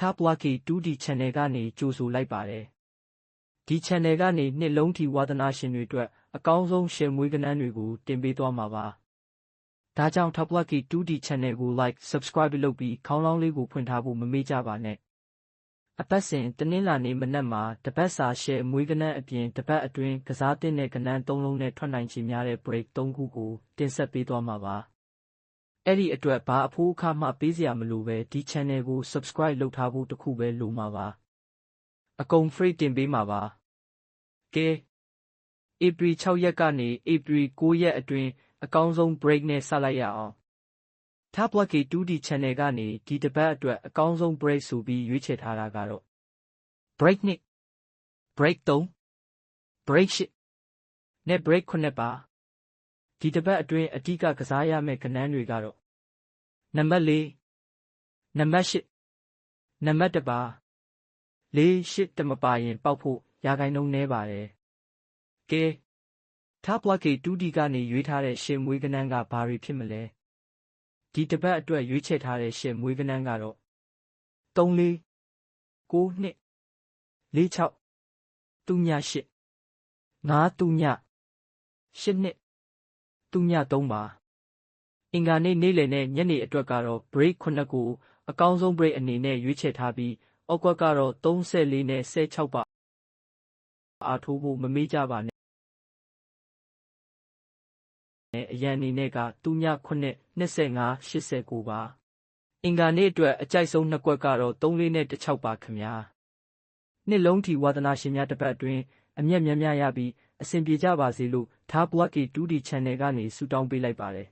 Top Lucky 2D Channel ကနေကြိုဆိုလိုက်ပါတယ်။ဒီ Channel ကနေနှစ်လုံးထီဝါသနာရှင်တွေအတွက်အကောင်းဆုံး share မွေးကဏန်းတွေကိုတင်ပေးသွားမှာပါ။ဒါကြောင့် Top Lucky 2D Channel ကို Like Subscribe လုပ်ပြီးခေါင်းလောင်းလေးကိုဖွင့်ထားဖို့မမေ့ကြပါနဲ့။အပတ်စဉ်တနင်္လာနေ့မနက်မှာတပတ်စာ share မွေးကဏန်းအပြင်တပတ်အတွင်းကစားသင့်တဲ့ကဏန်း၃လုံးနဲ့ထွက်နိုင်ချေများတဲ့ break ၃ခုကိုတင်ဆက်ပေးသွားမှာပါ။ အဲ့ဒီအတွက်ဘာအဖိုးအခမှပေးစရာမလိုပဲဒီ channel ကို subscribe လုပ်ထားဖို့တစ်ခုပဲလိုမှာပါ။အကုန် free တင်ပေးမှာပါ။ကဲ April 6ရက်ကနေ April 9ရက်အတွင်းအကောင်းဆုံး break နဲ့ဆက်လိုက်ရအောင်။ Top Lucky 2D Channel ကနေဒီတစ်ပတ်အတွက်အကောင်းဆုံး break ဆိုပြီးရွေးချယ်ထားတာကတော့ break 2 break 3 break 8နဲ့ break 9ပါ။ ဒီတစ်ပတ်အတွင်းအဓိကကစားရမယ့်ကဏ္ဍတွေကတော့နံပါတ်၄နံပါတ်၈နံပါတ်၁ပါ၄၈တမပါရင်ပေါက်ဖို့ရာခိုင်နှုန်းနည်းပါတယ်ကဲ top lucky 2D ကနေရွေးထားတဲ့ရှင်မွေးကဏ္ဍကဘာတွေဖြစ်မလဲဒီတစ်ပတ်အတွက်ရွေးချယ်ထားတဲ့ရှင်မွေးကဏ္ဍကတော့3 4 9 2 46သူည8 9သူည8 2 သူည3ပါ။အင်္ဂါနေ့နေ့လယ်နဲ့ညနေအတွက်ကတော့ break 9ကိုအကောင်းဆုံး break အနေနဲ့ရွေးချယ်ထားပြီး အောက်ကွက်ကတော့34နဲ့16ပါ။အားထိုးဖို့မမေ့ကြပါနဲ့။အရန်အနေနဲ့ကသူည9 25 89ပါ။အင်္ဂါနေ့အတွက်အကြိုက်ဆုံးနှစ်ကွက်ကတော့34နဲ့16ပါခင်ဗျာ။နှစ်လုံးထီဝါသနာရှင်များတစ်ပတ်အတွင်း အမျက်များများရပြီး အဆင်ပြေကြပါစေလို့ Top Lucky 2D Channel ကနေ ဆုတောင်းပေးလိုက်ပါတယ်